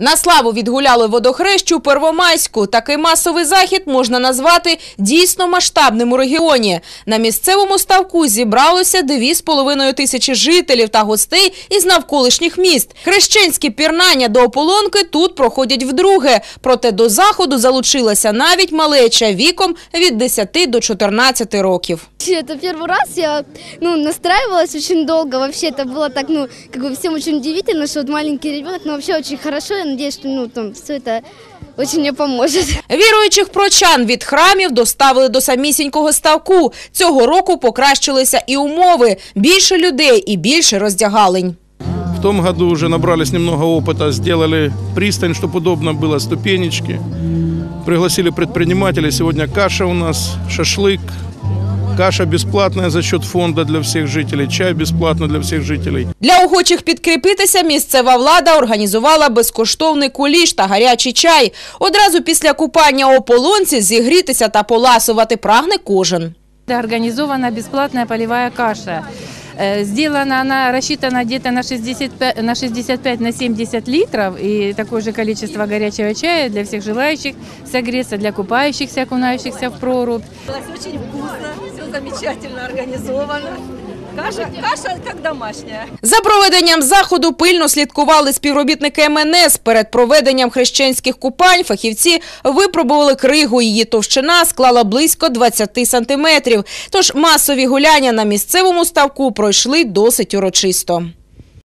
На славу відгуляли водохрещу Первомайську. Такий масовий захід можна назвати дійсно масштабним у регіоні. На місцевому ставку зібралося 2,5 тисячі жителів та гостей із навколишніх міст. Хрещенські пірнання до ополонки тут проходять вдруге. Проте до заходу залучилася навіть малеча віком від 10 до 14 років. Это первый раз я ну, настраивалась очень долго. Вообще это было так, ну, как бы всем очень удивительно, что вот маленький ребенок, но вообще очень хорошо. Я надеюсь, что ну, там все это очень мне поможет. Віруючих прочан від храмів доставили до самісінького ставку. Цього року покращилися і умови. Більше людей і більше роздягалень. В том году уже набрались немного опыта, сделали пристань, чтобы удобно было, ступенечки. Пригласили предпринимателей. Сегодня каша у нас, шашлык. Каша бесплатная за счет фонда для всех жителей, чай бесплатно для всех жителей. Для охочих підкріпитися місцева влада організувала безкоштовний куліш та гарячий чай. Одразу після купання у полонці зігрітися та поласувати прагне кожен. Організована безплатна полівая каша. Э, Сделана она, рассчитана где-то на 65, на 65 на 70 литров и такое же количество горячего чая для всех желающих согреться, для купающихся, окунающихся в прорубь. Очень вкусно, все замечательно организовано. Каша, каша як домашня. За проведенням заходу пильно слідкували співробітники МНС. Перед проведенням хрещенських купань фахівці випробували кригу. Її товщина склала близько 20 сантиметрів. Тож масові гуляння на місцевому ставку пройшли досить урочисто.